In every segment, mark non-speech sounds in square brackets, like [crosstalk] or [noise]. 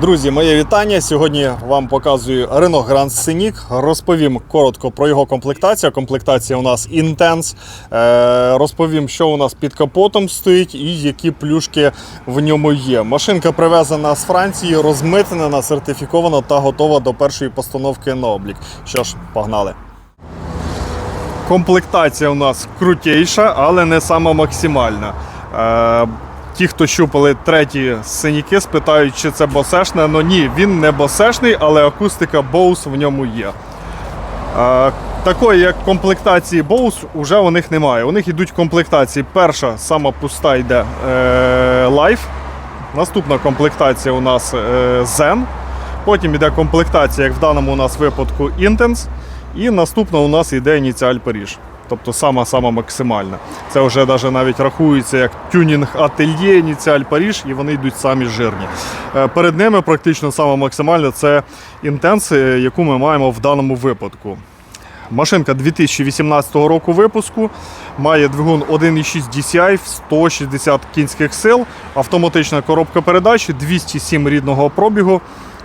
Друзі, моє вітання. Сьогодні вам показую Renault Grand Scenic. Розповім коротко про його комплектацію. Комплектація у нас. Е, Розповім, що у нас під капотом стоїть і які плюшки в ньому є. Машинка привезена з Франції, розмитнена, сертифікована та готова до першої постановки на облік. Що ж, погнали. Комплектація у нас крутейша, але не сама максимальна. Ті, хто щупали треті синіки, спитають, чи це босешне. Ну ні, він не босешний, але акустика Bose в ньому є. Е, такої, як комплектації Bose, вже у них немає. У них йдуть комплектації. Перша, сама пуста йде е, Life. Наступна комплектація у нас е, Zen. Потім йде комплектація, як в даному у нас випадку Intense. І наступна у нас йде ініціаль Паріж. Тобто сама-сама максимальна. Це вже навіть, навіть рахується як тюнінг ательє, ініціаль Паріж, і вони йдуть самі жирні. Е, Перед ними практично сама максимальна це інтенс, е, яку ми маємо в даному випадку. Машинка 2018 року випуску, має двигун 1.6 DCI в 160 кінських сил, автоматична коробка передач, 207 рідного пробігу.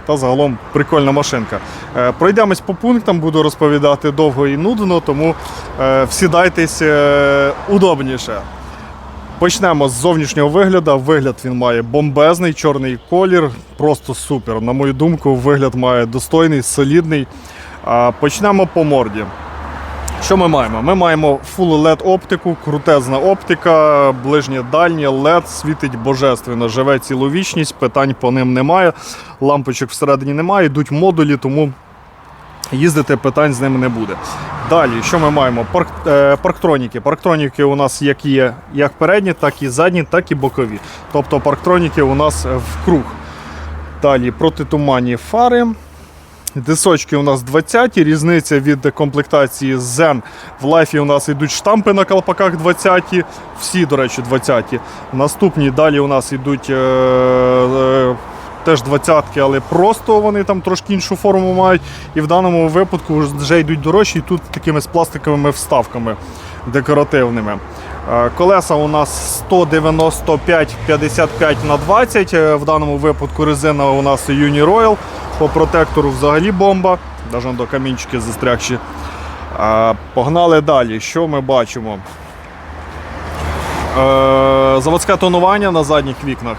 Та загалом прикольна машинка. Е, Пройдемось по пунктам, буду розповідати довго і нудно, тому е, всідайтесь е, удобніше. Почнемо з зовнішнього вигляду. Вигляд він має бомбезний, чорний колір, просто супер. На мою думку, вигляд має достойний, солідний. Почнемо по морді. Що ми маємо? Ми маємо Full LED оптику, крутезна оптика, ближнє дальнє, LED світить божественно, живе цілу вічність, питань по ним немає. Лампочок всередині немає, йдуть модулі, тому їздити питань з ними не буде. Далі, що ми маємо? Парк, е, парктроніки. Парктроніки у нас як є як передні, так і задні, так і бокові. Тобто парктроніки у нас в круг. Далі протитуманні фари. Дисочки у нас 20, різниця від комплектації Zen. В лайфі у нас йдуть штампи на колпаках 20, всі, до речі, 20. Наступні далі у нас йдуть е, е, теж 20, але просто вони там трошки іншу форму мають. І в даному випадку вже йдуть дорожчі, і тут такими з пластиковими вставками декоративними. Е, Колеса у нас 195-55 на 20. Е, В даному випадку резина у нас Uniroyal. По протектору взагалі бомба. Навіть до камінчики застрягші. Погнали далі. Що ми бачимо? Е, Заводське тонування на задніх вікнах.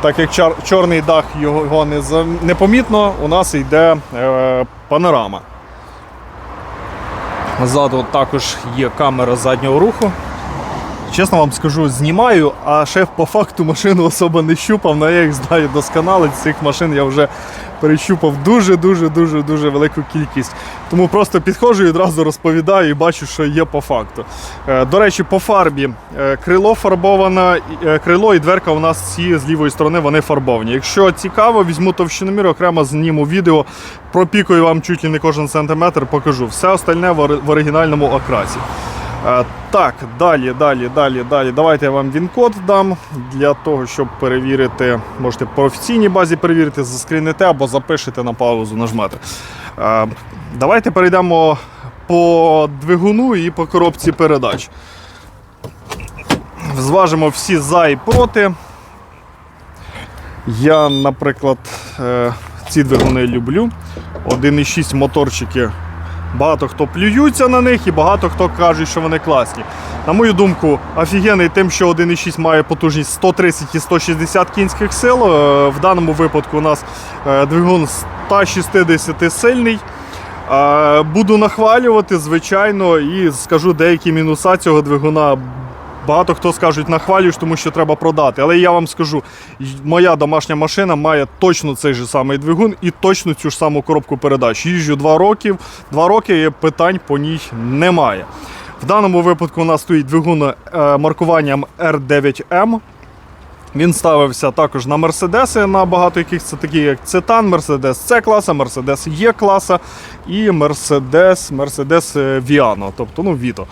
Так як чорний дах його не непомітно, у нас йде е, панорама. Ззаду також є камера заднього руху. Чесно вам скажу, знімаю, а шеф по факту машину особо не щупав, але я їх знаю досконало. Цих машин я вже перещупав дуже-дуже дуже велику кількість. Тому просто підходжу і одразу розповідаю і бачу, що є по факту. Е, До речі, по фарбі е, крило фарбоване, е, крило і дверка у нас всі з лівої сторони вони фарбовані. Якщо цікаво, візьму товщиномір, окремо зніму відео, пропікую вам чуть ли не кожен сантиметр, покажу. Все остальне в оригінальному окрасі. Е, Так, далі, далі, далі, далі. Давайте я вам він-код дам для того, щоб перевірити. Можете по офіційній базі перевірити, заскріните або запишете на паузу, нажмете. Е, Давайте перейдемо по двигуну і по коробці передач. Зважимо всі за і проти. Я, наприклад, е, ці двигуни люблю. 1,6 моторчики Багато хто плюються на них і багато хто каже, що вони класні. На мою думку, офігенний тим, що 1.6 має потужність 130 і 160 кінських сил. Е, В даному випадку у нас е, двигун 160 сильний. Е, Буду нахвалювати, звичайно, і скажу деякі мінуса цього двигуна. Багато хто скажуть, нахвалюєш, тому що треба продати. Але я вам скажу, моя домашня машина має точно цей же самий двигун і точно цю ж саму коробку передач. Їжджу 2 роки, 2 роки питань по ній немає. В даному випадку у нас стоїть двигун е, маркуванням R9M. Він ставився також на Мерседеси, на багато яких це такі, як Цетан, Мерседес С класа, Мерседес Є класа і Мерседес, Мерседес е, Віано, тобто ну, Віто.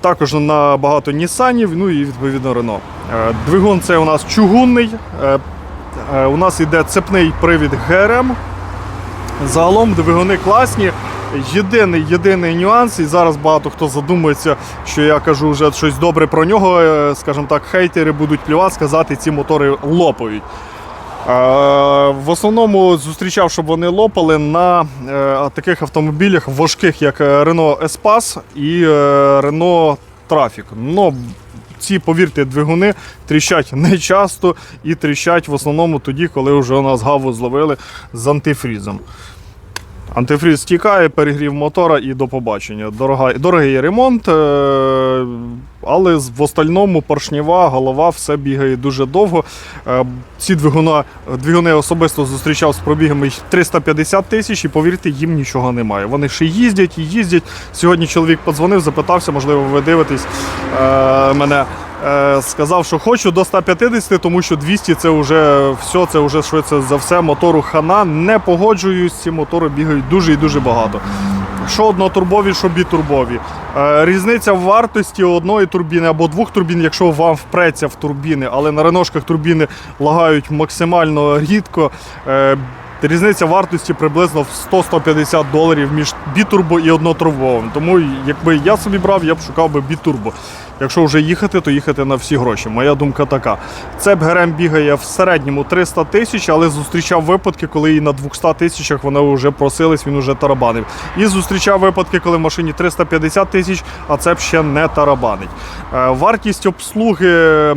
Також на багато Нісанів, ну і відповідно Рено. Е, Двигун це у нас чугунний. Е, е, У нас йде цепний привід ГРМ. Загалом двигуни класні. Єдиний єдиний нюанс, і зараз багато хто задумується, що я кажу вже щось добре про нього. Скажімо так, хейтери будуть плювати, сказати, ці мотори лопають. Е, в основному зустрічав, щоб вони лопали на е, таких автомобілях важких, як е, Renault Espace і е, Renault Trafic. Ну, ці, повірте, двигуни тріщать [laughs] не часто і тріщать в основному тоді, коли вже у нас гаву зловили з антифрізом. Антифріз стікає, перегрів мотора і до побачення. Дорога, дорогий ремонт, е, але в остальному поршнєва, голова, все бігає дуже довго. Е, Ці двигуна, двигуни особисто зустрічав з пробігами 350 тисяч, і повірте, їм нічого немає. Вони ще їздять і їздять. Сьогодні чоловік подзвонив, запитався, можливо, ви дивитесь е, мене. Е, Сказав, що хочу до 150, тому що 200 це вже все, це вже швидше за все. Мотору хана. Не погоджуюсь, ці мотори бігають дуже і дуже багато. Що однотурбові, що бітурбові. Е, Різниця в вартості одної турбіни або двох турбін, якщо вам впреться в турбіни, але на реношках турбіни лагають максимально рідко. Е, Різниця вартості приблизно в 100-150 доларів між бітурбо і однотурбовим. Тому якби я собі брав, я б шукав би бітурбо. Якщо вже їхати, то їхати на всі гроші. Моя думка така. Цеп ГРМ бігає в середньому 300 тисяч, але зустрічав випадки, коли і на 200 тисячах вони вже просились, він вже тарабанив. І зустрічав випадки, коли в машині 350 тисяч, а цеп ще не тарабанить. Е, Вартість обслуги,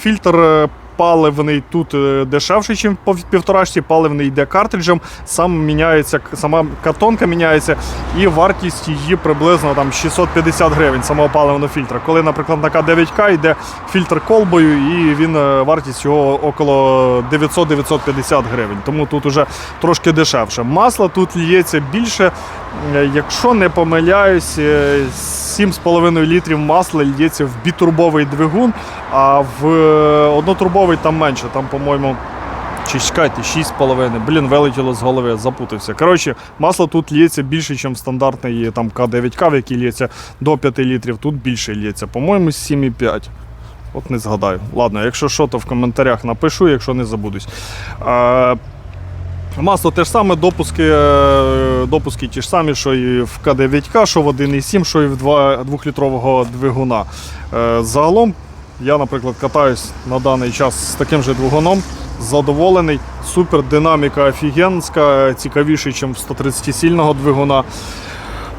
фільтр. Паливний тут е, дешевший, ніж по півторашці, паливний йде картриджем, сам міняється, сама картонка міняється, і вартість її приблизно там 650 гривень самого паливного фільтра. Коли, наприклад, на К9К йде фільтр колбою, і він е, вартість його около 900-950 гривень. Тому тут уже трошки дешевше. Масло тут лється більше. Е, Якщо не помиляюсь, е, 7,5 літрів масла лється в бітурбовий двигун, а в е, однотурбовий там менше. Там, по-моєму, чи чекайте, 6,5. Блін, вилетіло з голови, запутався. Коротше, масло тут лється більше, ніж стандартний там К9К, в який лється до 5 літрів. Тут більше лється. По-моєму, 7,5. От не згадаю. Ладно, якщо що, то в коментарях напишу, якщо не забудусь. Е, Масло те ж саме, допуски, е, допуски ті ж самі, що і в К9К, що в 1,7, що і в 2-літрового двигуна. Е, Загалом я, наприклад, катаюсь на даний час з таким же двигуном, задоволений. Супер динаміка офігенська, цікавіше, ніж в 130-сильного двигуна.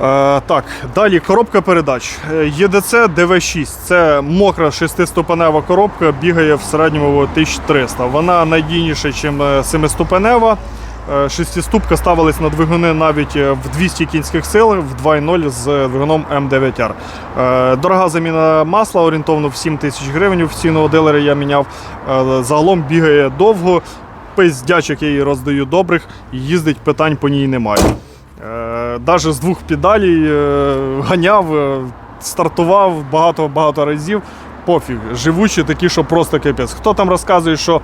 Е, так, далі коробка передач. Е, ЄДЦ ДВ6. Це мокра шестиступенева коробка, бігає в середньому 1300. Вона надійніша, ніж семиступенева. Е, Шестиступка ставилась на двигуни навіть е, в 200 кінських сил в 2.0 з двигуном М9R. Е, Дорога заміна масла, орієнтовно в 7 тисяч гривень. В ціну дилера я міняв. Загалом бігає довго. Пиздячок я її роздаю добрих, їздить питань по ній немає. Навіть з двох педалей ганяв, стартував багато-багато разів. Пофіг, живучі такі, що просто капець. Хто там розказує, що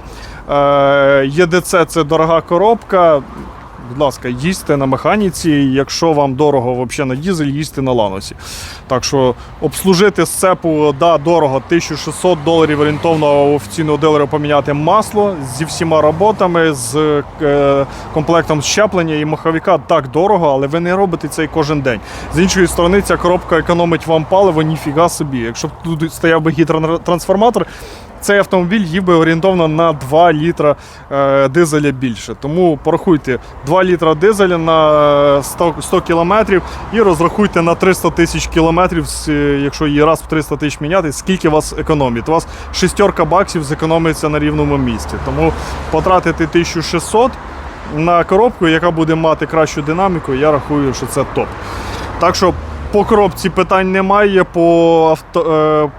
е, ЄДЦ це дорога коробка. Будь ласка, їздьте на механіці, якщо вам дорого взагалі на дізель, їздьте на ланосі. Так що обслужити сцепу, да, дорого, 1600 доларів орієнтовно офіційного дилера поміняти масло зі всіма роботами, з е, комплектом щеплення і маховика так дорого, але ви не робите це кожен день. З іншої сторони, ця коробка економить вам паливо, ніфіга собі. Якщо б тут стояв би гідротрансформатор, цей автомобіль їв орієнтовно на 2 літра е, дизеля більше. Тому порахуйте 2 літра дизеля на е, 100, 100 кілометрів і розрахуйте на 300 тисяч кілометрів, е, якщо її раз в 300 тисяч міняти, скільки вас економить. У вас шестерка баксів зекономиться на рівному місці. Тому потратити 1600 на коробку, яка буде мати кращу динаміку, я рахую, що це топ. Так що по коробці питань немає, по авто.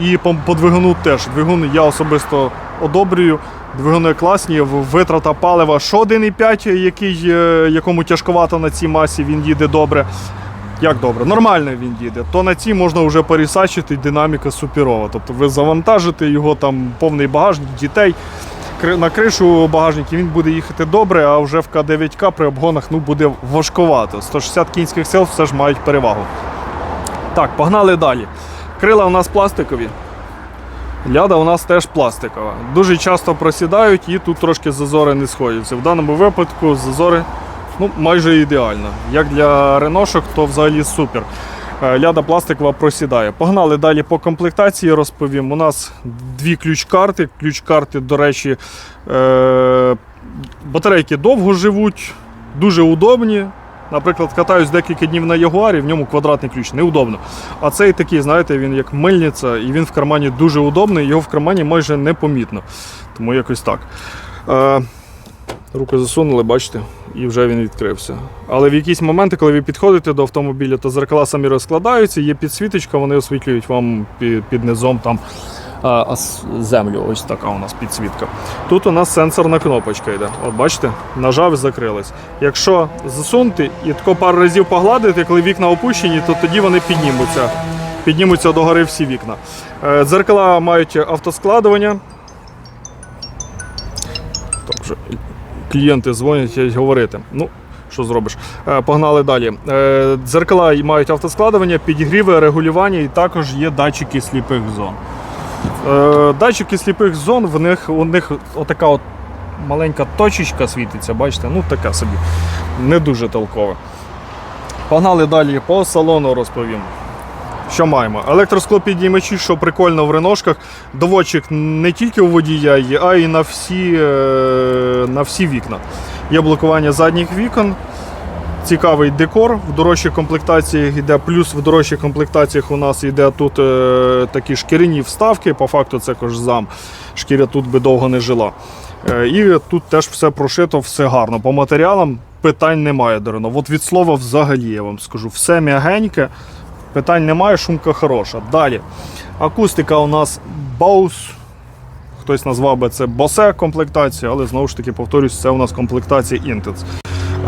І по, двигуну теж. Двигун я особисто одобрюю. Двигуни класні, витрата палива. Що 1,5, який, е, якому тяжковато на цій масі, він їде добре. Як добре? Нормально він їде. То на цій можна вже пересачити, динаміка суперова. Тобто ви завантажите його там повний багажник, дітей. На кришу багажники він буде їхати добре, а вже в К9К при обгонах ну, буде важковато. 160 кінських сил все ж мають перевагу. Так, погнали далі. Крила у нас пластикові. Ляда у нас теж пластикова. Дуже часто просідають і тут трошки зазори не сходяться. В даному випадку зазори ну, майже ідеально. Як для реношок, то взагалі супер. Е, Ляда пластикова просідає. Погнали далі по комплектації розповім. У нас дві ключ-карти. Ключ-карти, до речі, е- Батарейки довго живуть, дуже удобні. Наприклад, катаюсь декілька днів на Ягуарі, в ньому квадратний ключ, неудобно. А цей такий, знаєте, він як мильниця, і він в кармані дуже удобний, його в кармані майже непомітно. Тому якось так. Е, руки засунули, бачите, і вже він відкрився. Але в якісь моменти, коли ви підходите до автомобіля, то зеркала самі розкладаються, є підсвіточка, вони освітлюють вам під, низом там землю. Ось така у нас підсвітка. Тут у нас сенсорна кнопочка йде. От бачите, нажав і закрилась. Якщо засунути і тако пару разів погладити, коли вікна опущені, то тоді вони піднімуться. Піднімуться догори всі вікна. Е, Дзеркала мають автоскладування. Так вже клієнти дзвонять говорити. Ну, що зробиш? Е, Погнали далі. Е, Дзеркала мають автоскладування, підігріви, регулювання і також є датчики сліпих зон. Е, Датчики сліпих зон, в них, у них отака от маленька точечка світиться, бачите, ну така собі. Не дуже толкова. Погнали далі по салону розповім. Що маємо? Електросклопідіймачі, що прикольно в реношках. Доводчик не тільки у водія є, а й на всі, е, на всі вікна. Є блокування задніх вікон. Цікавий декор. В дорожчих комплектаціях йде, плюс в дорожчих комплектаціях у нас йде тут е, такі шкіряні вставки. По факту це кожзам. Шкіря тут би довго не жила. Е, і тут теж все прошито, все гарно. По матеріалам питань немає, Дарино. От від слова взагалі я вам скажу. Все м'ягеньке, питань немає, шумка хороша. Далі. Акустика у нас Bose. Хтось назвав би це Bose комплектація, але знову ж таки повторюсь, це у нас комплектація Intense.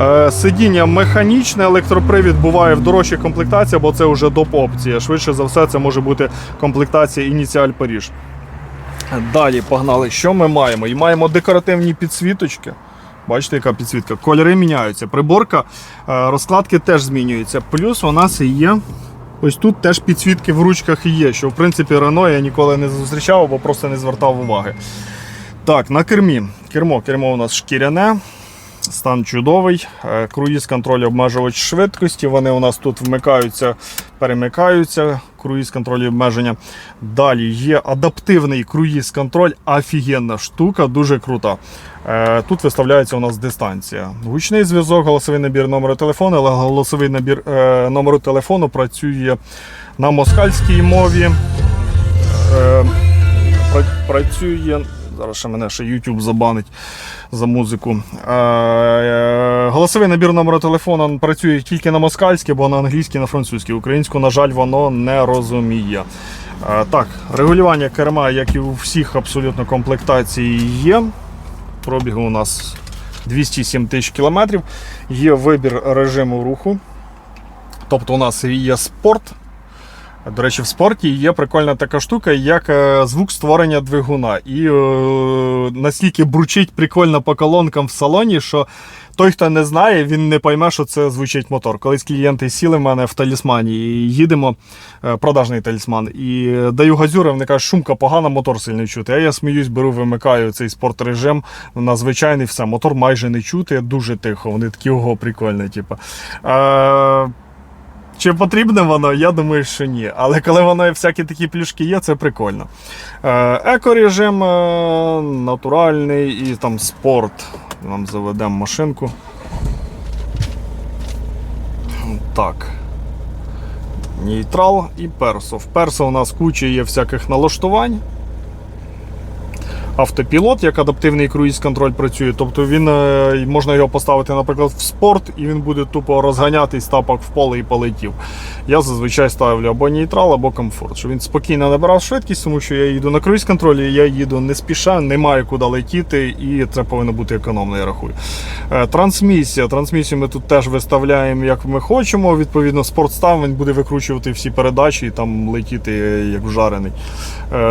Е, Сидіння механічне, електропривід буває в дорожчих комплектаціях, бо це вже доп-опція. Швидше за все, це може бути комплектація Ініціаль Паріж. Далі погнали. Що ми маємо? І маємо декоративні підсвіточки. Бачите, яка підсвітка? Кольори міняються. Приборка, е, розкладки теж змінюються. Плюс у нас є. Ось тут теж підсвітки в ручках є, що в принципі Рено я ніколи не зустрічав або просто не звертав уваги. Так, на кермі. Кермо, кермо у нас шкіряне. Стан чудовий, Е, круїз контроль обмежувач швидкості. Вони у нас тут вмикаються, перемикаються. Круїз контроль обмеження. Далі є адаптивний круїз контроль, офігенна штука, дуже крута. Е, Тут виставляється у нас дистанція. Гучний зв'язок, голосовий набір номеру телефону, але голосовий набір е, номеру телефону працює на москальській мові. Працює. Зараз ще мене ще YouTube забанить за музику. Е, е, голосовий набір номеру телефону працює тільки на москальській, бо на англійській, на французькій. Українську, на жаль, воно не розуміє. Е, так, регулювання керма, як і у всіх абсолютно комплектацій, є. Пробігу у нас 207 тисяч кілометрів. Є вибір режиму руху. Тобто у нас є спорт. До речі, в спорті є прикольна така штука, як е, звук створення двигуна. І е, настільки бручить прикольно по колонкам в салоні, що той, хто не знає, він не пойме, що це звучить мотор. Колись клієнти сіли в мене в талісмані і їдемо, е, продажний талісман, і даю газюри, вони кажуть, шумка погана, мотор сильно чути. А я сміюсь, беру, вимикаю цей спорт режим на звичайний все. Мотор майже не чути, дуже тихо. Вони такі ого, прикольні. Типу. Чи потрібне воно? Я думаю, що ні. Але коли воно всякі такі плюшки є, це прикольно. Е, Екорежим е, натуральний і там спорт. Нам заведемо машинку. Так. Нейтрал і персо. В персо у нас куча є всяких налаштувань. Автопілот, як адаптивний круїз-контроль працює. Тобто він е, можна його поставити, наприклад, в спорт, і він буде тупо розганятись тапок в поле і полетів. Я зазвичай ставлю або нейтрал, або комфорт. Щоб він спокійно набирав швидкість, тому що я їду на круїз-контролі, я їду не спіша, немає куди летіти, і це повинно бути економно, я рахую. Е, Трансмісія. Трансмісію ми тут теж виставляємо, як ми хочемо. Відповідно, спортстав він буде викручувати всі передачі і там летіти е, як вжарений.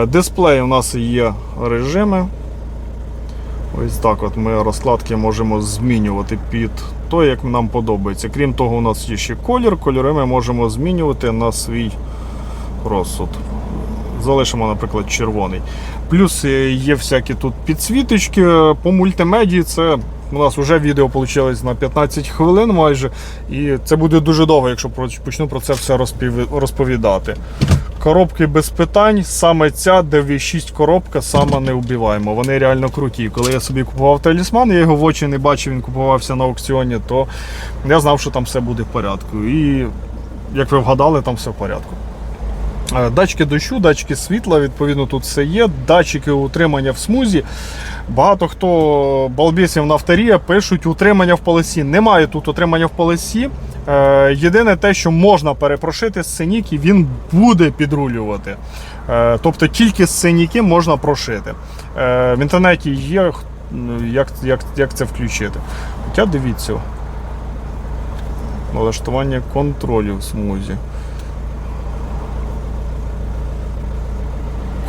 Дисплей у нас є режими. Ось так от ми розкладки можемо змінювати під то, як нам подобається. Крім того, у нас є ще колір. Кольори ми можемо змінювати на свій розсуд. Залишимо, наприклад, червоний. Плюс е, є всякі тут підсвіточки. По мультимедії це у нас вже відео вийшло на 15 хвилин майже. І це буде дуже довго, якщо почну про це все розповідати. Коробки без питань. Саме ця DV6 коробка сама не вбиваємо. Вони реально круті. Коли я собі купував талісман, я його в очі не бачив, він купувався на аукціоні, то я знав, що там все буде в порядку. І як ви вгадали, там все в порядку. Е, Датчики дощу, датчики світла, відповідно, тут все є. Датчики утримання в смузі. Багато хто балбісів на авторія пишуть утримання в полосі. Немає тут утримання в полосі. Е, єдине те, що можна перепрошити з синіки, він буде підрулювати. Е, тобто тільки з синіки можна прошити. В інтернеті є, як, як, як це включити. Хоча дивіться. Налаштування контролю в смузі.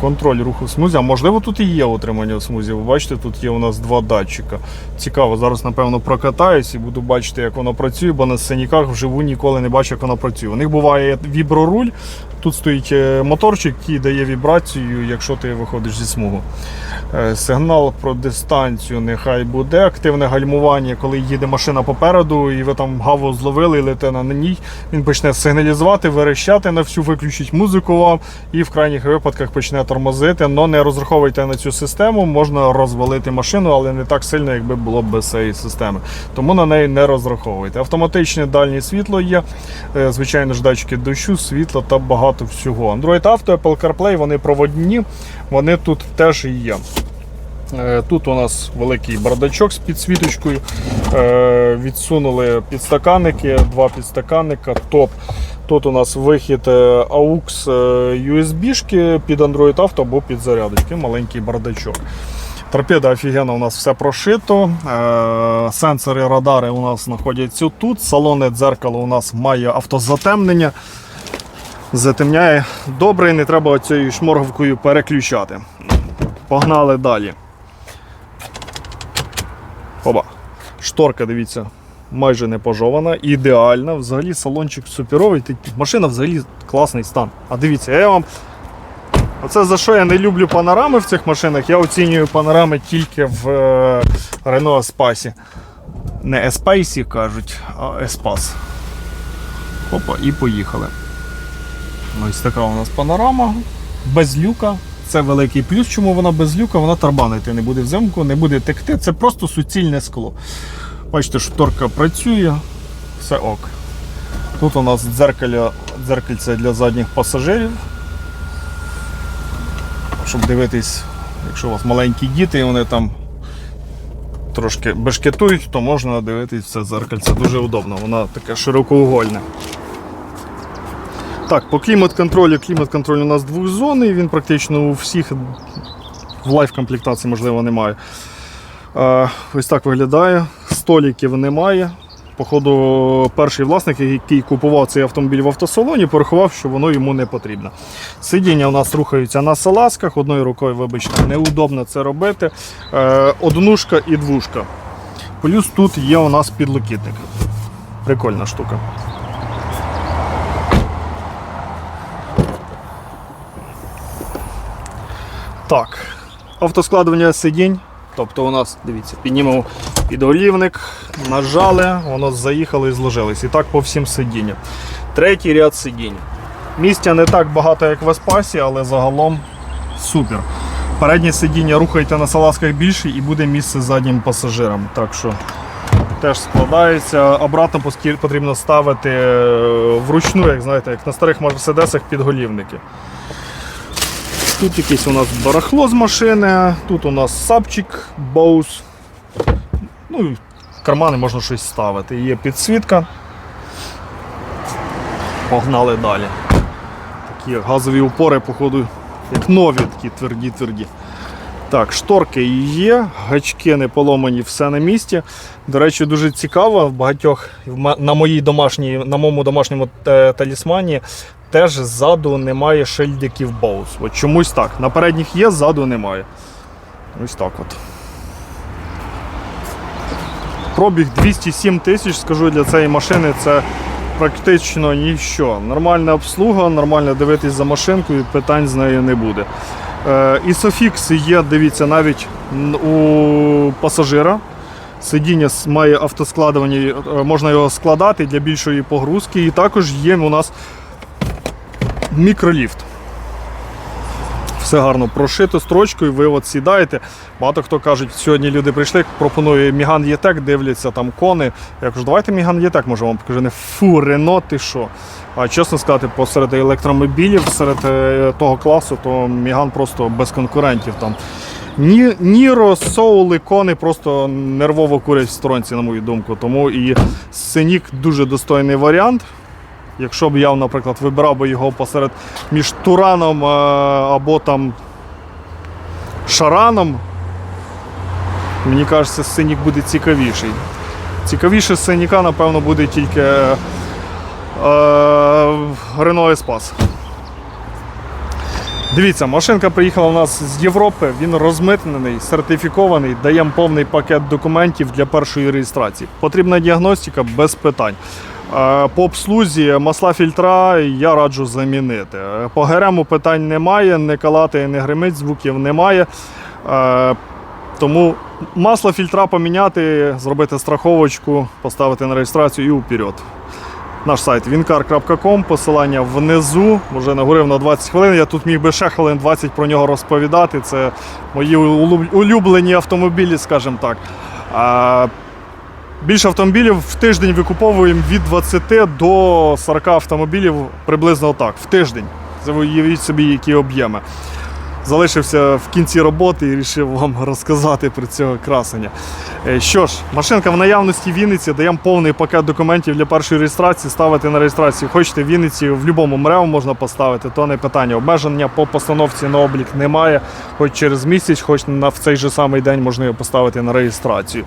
Контроль руху смузі. А можливо, тут і є отримання смузі. Ви бачите, тут є у нас два датчика. Цікаво, зараз, напевно, прокатаюсь і буду бачити, як воно працює, бо на синіках вживу ніколи не бачу, як воно працює. У них буває віброруль. Тут стоїть е, моторчик, який дає вібрацію, якщо ти виходиш зі смугу. Е, Сигнал про дистанцію нехай буде. Активне гальмування, коли їде машина попереду, і ви там гаву зловили і лете на ній. Він почне сигналізувати, верещати на всю, виключить музику вам і в крайніх випадках почне тормозити. Но не розраховуйте на цю систему, можна розвалити машину, але не так сильно, якби було без цієї системи. Тому на неї не розраховуйте. Автоматичне дальнє світло є, е, звичайно ж, датчики дощу, світла та багато всього. Android Auto, Apple CarPlay, вони проводні, вони тут теж і є. Е, Тут у нас великий бардачок з підсвіточкою. Е, Відсунули підстаканники, два підстаканника, топ. Тут у нас вихід е, AUX USB-шки під Android Auto або під зарядочки, маленький бардачок. Торпеда офігенно у нас все прошито. Сенсори, радари у нас знаходяться тут. Салонне дзеркало у нас має автозатемнення. Затемняє добре, і не треба цією шморговкою переключати. Погнали далі. Оба. Шторка, дивіться, майже не пожована, ідеальна. Взагалі салончик суперовий. Машина взагалі класний стан. А дивіться, я вам. Оце за що я не люблю панорами в цих машинах. Я оцінюю панорами тільки в е, Renault Espace. Не Espace кажуть, а Espace. Опа, і поїхали. Ось така у нас панорама. Без люка. Це великий плюс. Чому вона без люка? Вона тарбанити не буде взимку, не буде текти. Це просто суцільне скло. Бачите, шторка працює, все ок. Тут у нас дзеркаля, дзеркальце для задніх пасажирів. Щоб дивитись, якщо у вас маленькі діти і вони там трошки бешкетують, то можна дивитись це дзеркальце. Дуже удобно, воно таке широкоугольне. Так, по клімат-контролю, клімат-контроль у нас двохзонний, він практично у всіх в лайф-комплектації, можливо, немає. Ось так виглядає. Століків немає. Походу, перший власник, який купував цей автомобіль в автосалоні, порахував, що воно йому не потрібно. Сидіння у нас рухаються на салазках, одною рукою, вибачте, неудобно це робити. Е, однушка і двушка. Плюс тут є у нас підлокітник. Прикольна штука. Так, автоскладування сидінь. Тобто у нас, дивіться, піднімемо підголівник, нажали, воно заїхало і зложилось. І так по всім сидінням. Третій ряд сидінь. Місця не так багато, як в Еспасі, але загалом супер. Переднє сидіння рухайте на салазках більше і буде місце заднім пасажирам. Так що теж складається. Обратно потрібно ставити е, вручну, як знаєте, як на старих мерседесах підголівники. Тут якесь у нас барахло з машини, тут у нас сапчик, боус. Ну, в кармани можна щось ставити. Є підсвітка. Погнали далі. Такі газові упори, походу, як нові, такі тверді-тверді. Так, шторки є, гачки не поломані, все на місці. До речі, дуже цікаво, в багатьох на моїй домашній, на моєму домашньому е, талісмані теж ззаду немає шильдиків Bose. От чомусь так. На передніх є, ззаду немає. Ось так от. Пробіг 207 тисяч, скажу для цієї машини, це практично ніщо. Нормальна обслуга, нормально дивитись за машинкою, питань з нею не буде. Е, Ісофікс є, дивіться, навіть у пасажира. Сидіння має автоскладування, е, можна його складати для більшої погрузки. І також є у нас мікроліфт. Все гарно прошито строчкою, ви от сідаєте. Багато хто кажуть, сьогодні люди прийшли, пропонує Міган Єтек, дивляться там кони. Я кажу, давайте Міган Єтек, може вам покажу. Не фу, Рено, ти що? А чесно сказати, посеред електромобілів, серед е, того класу, то Міган просто без конкурентів там. Ні, Ніро, Соули, кони просто нервово курять в сторонці, на мою думку. Тому і Синік дуже достойний варіант. Якщо б я, наприклад, вибирав би його посеред між Тураном е, або там Шараном, мені кажеться, Синік буде цікавіший. Цікавіше Синіка, напевно, буде тільки е, Renault Espace. Дивіться, машинка приїхала у нас з Європи, він розмитнений, сертифікований, даємо повний пакет документів для першої реєстрації. Потрібна діагностика без питань. Е, По обслузі масла фільтра я раджу замінити. Е, По ГРМу питань немає, не калати, не гримить, звуків немає. Е, Тому масло фільтра поміняти, зробити страховочку, поставити на реєстрацію і вперед. Наш сайт wincar.com, посилання внизу, вже нагорив на 20 хвилин. Я тут міг би ще хвилин 20 про нього розповідати. Це мої улюблені автомобілі, скажімо так. Більше автомобілів в тиждень викуповуємо від 20 до 40 автомобілів приблизно так. В тиждень. Уявіть собі, які об'єми. Залишився в кінці роботи і вирішив вам розказати про цього красення. Е, Що ж, машинка в наявності в Вінниці, даємо повний пакет документів для першої реєстрації, ставити на реєстрацію. Хочете в Вінниці, в будь-якому МРЕО можна поставити, то не питання. Обмеження по постановці на облік немає. Хоч через місяць, хоч в цей же самий день можна його поставити на реєстрацію.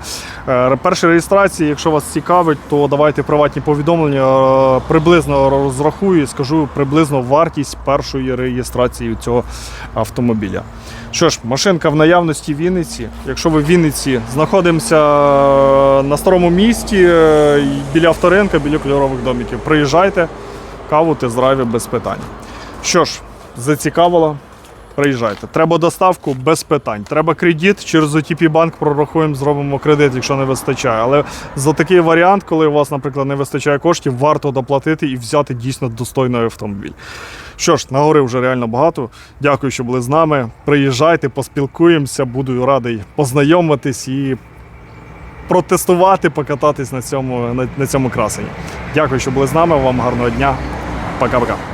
Е, Перша реєстрація, якщо вас цікавить, то давайте приватні повідомлення. Е, Приблизно розрахую і скажу приблизно вартість першої реєстрації цього автомобіля. Що ж, машинка в наявності в Вінниці. Якщо ви в Вінниці знаходимося на старому місті е, біля авторинка, біля кольорових домиків, приїжджайте, каву тест-драйви без питань. Що ж, зацікавило? Приїжджайте. Треба доставку без питань. Треба кредит через OTP банк прорахуємо, зробимо кредит, якщо не вистачає. Але за такий варіант, коли у вас, наприклад, не вистачає коштів, варто доплатити і взяти дійсно достойний автомобіль. Що ж, наговорив вже реально багато. Дякую, що були з нами. Приїжджайте, поспілкуємося, буду радий познайомитись і протестувати, покататись на цьому, на, на цьому красені. Дякую, що були з нами. Вам гарного дня. Пока-пока.